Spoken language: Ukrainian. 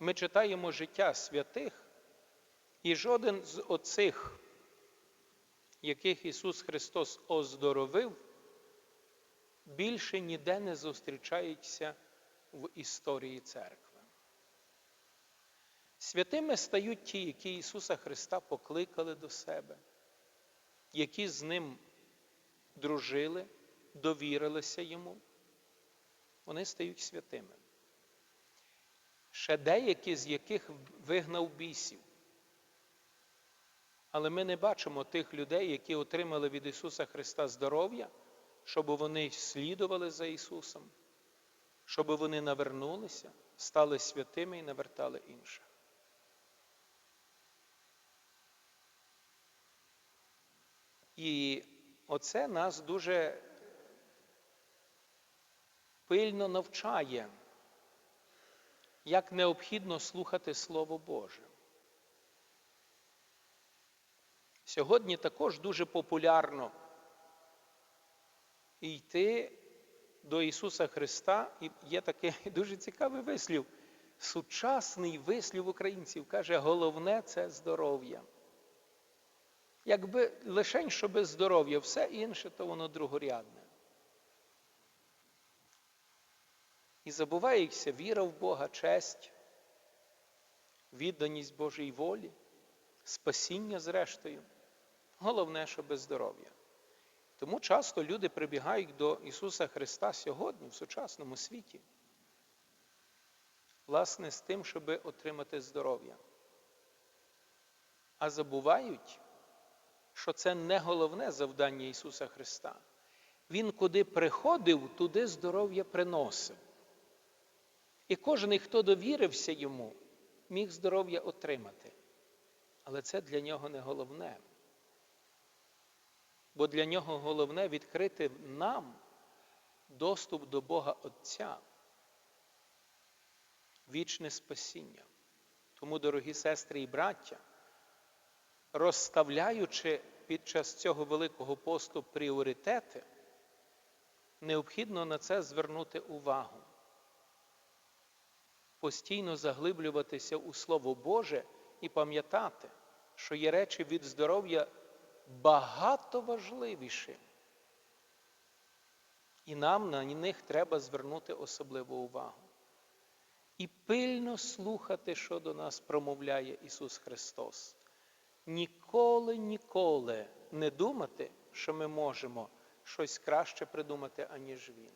ми читаємо життя святих, і жоден з оцих, яких Ісус Христос оздоровив, більше ніде не зустрічається в історії церкви. Святими стають ті, які Ісуса Христа покликали до себе, які з Ним дружили, довірилися Йому. Вони стають святими. Ще деякі з яких вигнав бісів. Але ми не бачимо тих людей, які отримали від Ісуса Христа здоров'я, щоб вони слідували за Ісусом, щоб вони навернулися, стали святими і навертали інших. І оце нас дуже пильно навчає, як необхідно слухати Слово Боже. Сьогодні також дуже популярно йти до Ісуса Христа, і є такий дуже цікавий вислів. Сучасний вислів українців каже, головне це здоров'я. Якби лишень, що без здоров'я, все інше, то воно другорядне. І забувається віра в Бога, честь, відданість Божій волі, спасіння зрештою. Головне, що без здоров'я. Тому часто люди прибігають до Ісуса Христа сьогодні, в сучасному світі, власне, з тим, щоб отримати здоров'я. А забувають, що це не головне завдання Ісуса Христа. Він куди приходив, туди здоров'я приносив. І кожен, хто довірився йому, міг здоров'я отримати. Але це для нього не головне. Бо для нього головне відкрити нам доступ до Бога Отця, вічне спасіння. Тому, дорогі сестри і браття, розставляючи під час цього Великого посту пріоритети, необхідно на це звернути увагу. Постійно заглиблюватися у Слово Боже і пам'ятати, що є речі від здоров'я багато важливіші. І нам на них треба звернути особливу увагу. І пильно слухати, що до нас промовляє Ісус Христос. Ніколи, ніколи не думати, що ми можемо щось краще придумати, аніж Він.